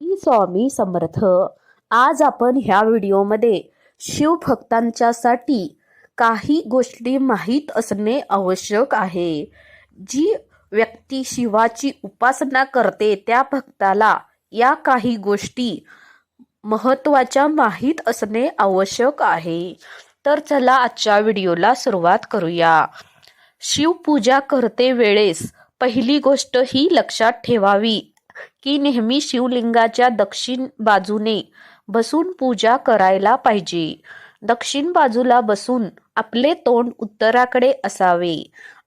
मी स्वामी समर्थ. आज आपण ह्या व्हिडिओमध्ये शिवभक्तांच्यासाठी काही गोष्टी माहीत असणे आवश्यक आहे. जी व्यक्ती शिवाची उपासना करते त्या भक्ताला या काही गोष्टी महत्त्वाच्या माहीत असणे आवश्यक आहे. तर चला आजच्या व्हिडिओला सुरुवात करूया. शिवपूजा करते वेळेस पहिली गोष्ट ही लक्षात ठेवावी. की नेहमी शिवलिंगाच्या दक्षिण बाजूने बसून पूजा करायला पाहिजे. दक्षिण बाजूला बसून आपले तोंड उत्तराकडे असावे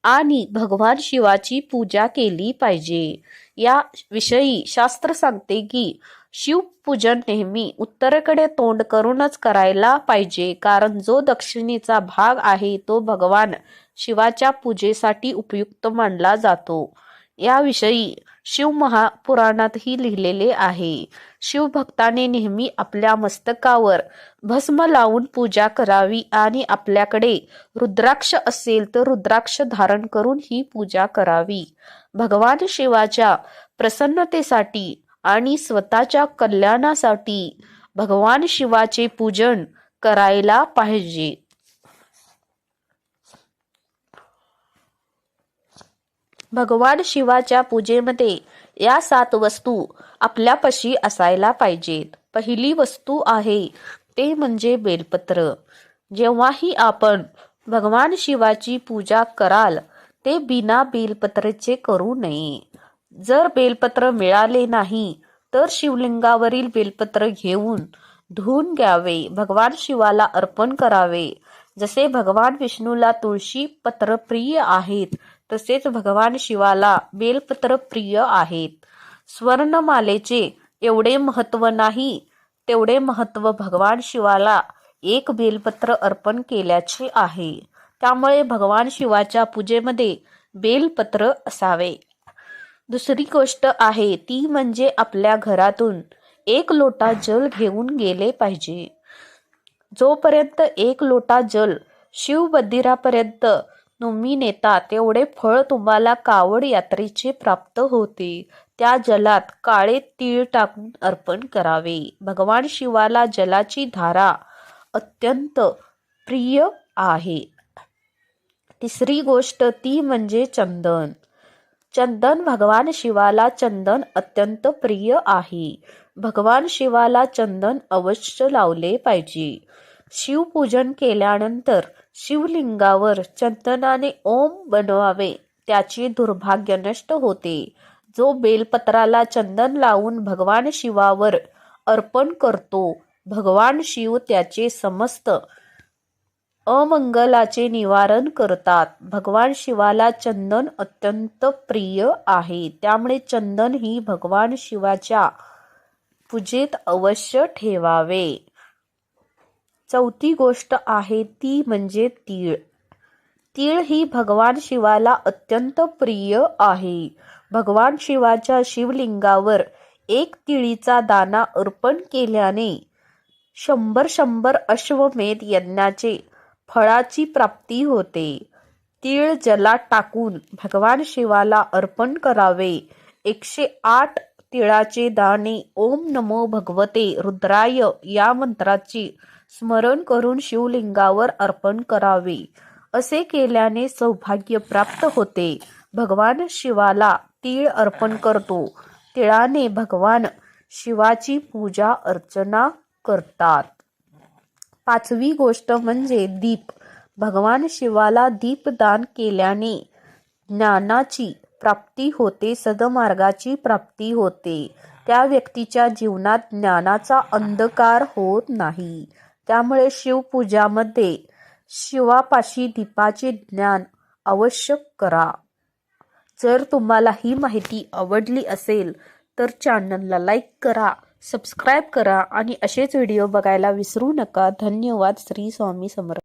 आणि भगवान शिवाची पूजा केली पाहिजे. या विषयी शास्त्र सांगते की शिवपूजन नेहमी उत्तरेकडे तोंड करूनच करायला पाहिजे. कारण जो दक्षिणेचा भाग आहे तो भगवान शिवाच्या पूजेसाठी उपयुक्त मानला जातो. याविषयी शिव महापुराणातही लिहिलेले आहे. शिवभक्ताने नेहमी आपल्या मस्तकावर भस्म लावून पूजा करावी आणि आपल्याकडे रुद्राक्ष असेल तर रुद्राक्ष धारण करून ही पूजा करावी. भगवान शिवाच्या प्रसन्नतेसाठी आणि स्वतःच्या कल्याणासाठी भगवान शिवाचे पूजन करायला पाहिजे. भगवान शिवाच्या पूजेमध्ये या सात वस्तू आपल्यापाशी असायला पाहिजेत. पहिली वस्तू आहे ते म्हणजे बेलपत्र. जेव्हाही आपण भगवान शिवाची पूजा कराल ते बिना बेलपत्रचे करू नये. जर बेलपत्र मिळाले नाही तर शिवलिंगावरील बेलपत्र घेऊन धुवून घ्यावे भगवान शिवाला अर्पण करावे. जसे भगवान विष्णूला तुळशी पत्र प्रिय आहेत तसेच भगवान शिवाला बेलपत्र प्रिय आहेत. स्वर्णमालेचे एवढे महत्त्व नाही तेवढे महत्त्व भगवान शिवाला एक बेलपत्र अर्पण केल्याचे आहे. त्यामुळे भगवान शिवाच्या पूजेमध्ये बेलपत्र असावे. दुसरी गोष्ट आहे ती म्हणजे आपल्या घरातून एक लोटा जल घेऊन गेले पाहिजे. जोपर्यंत एक लोटा जल शिव मंदिरापर्यंत तुम्ही नेता तेवढे फळ तुम्हाला कावड यात्रेचे प्राप्त होते. त्या जलात काळे तीळ टाकून अर्पण करावे. भगवान शिवाला जलाची धारा अत्यंत प्रिय आहे. तिसरी गोष्ट ती म्हणजे चंदन. चंदन भगवान शिवाला चंदन अत्यंत प्रिय आहे. भगवान शिवाला चंदन अवश्य लावले पाहिजे. शिवपूजन केल्यानंतर शिवलिंगावर चंदनाने ओम बनवावे त्याचे दुर्भाग्य नष्ट होते. जो बेलपत्राला चंदन लावून भगवान शिवावर अर्पण करतो भगवान शिव त्याचे समस्त अमंगलाचे निवारण करतात. भगवान शिवाला चंदन अत्यंत प्रिय आहे. त्यामुळे चंदन ही भगवान शिवाच्या पूजेत अवश्य ठेवावे. चौथी गोष्ट आहे ती म्हणजे तीळ. तीळ ही भगवान शिवाला अत्यंत प्रिय आहे. भगवान शिवाच्या शिवलिंगावर एक तिळीचा दाना अर्पण केल्याने शंभर शंभर अश्वमेध यज्ञाचे फळाची प्राप्ती होते. तीळ जलात टाकून भगवान शिवाला अर्पण करावे. एकशे आठ तिळाचे दाणे ओम नमो भगवते रुद्राय या मंत्राची स्मरण करून शिवलिंगावर अर्पण करावे. असे केल्याने सौभाग्य प्राप्त होते. भगवान शिवाला तीळ अर्पण करतो. तिळाने भगवान शिवाची पूजा अर्चना करतात. पाचवी गोष्ट म्हणजे दीप. भगवान शिवाला दीपदान केल्याने ज्ञानाची प्राप्ती होते सदमार्गाची प्राप्ती होते. त्या व्यक्तीच्या जीवनात ज्ञानाचा अंधकार होत नाही. त्यामुळे शिवपूजामध्ये शिवापाशी दीपाचे ज्ञान आवश्यक करा. जर तुम्हाला ही माहिती आवडली असेल तर चॅनलला लाईक करा सबस्क्राईब करा आणि असेच व्हिडिओ बघायला विसरू नका. धन्यवाद श्री स्वामी समर्थ.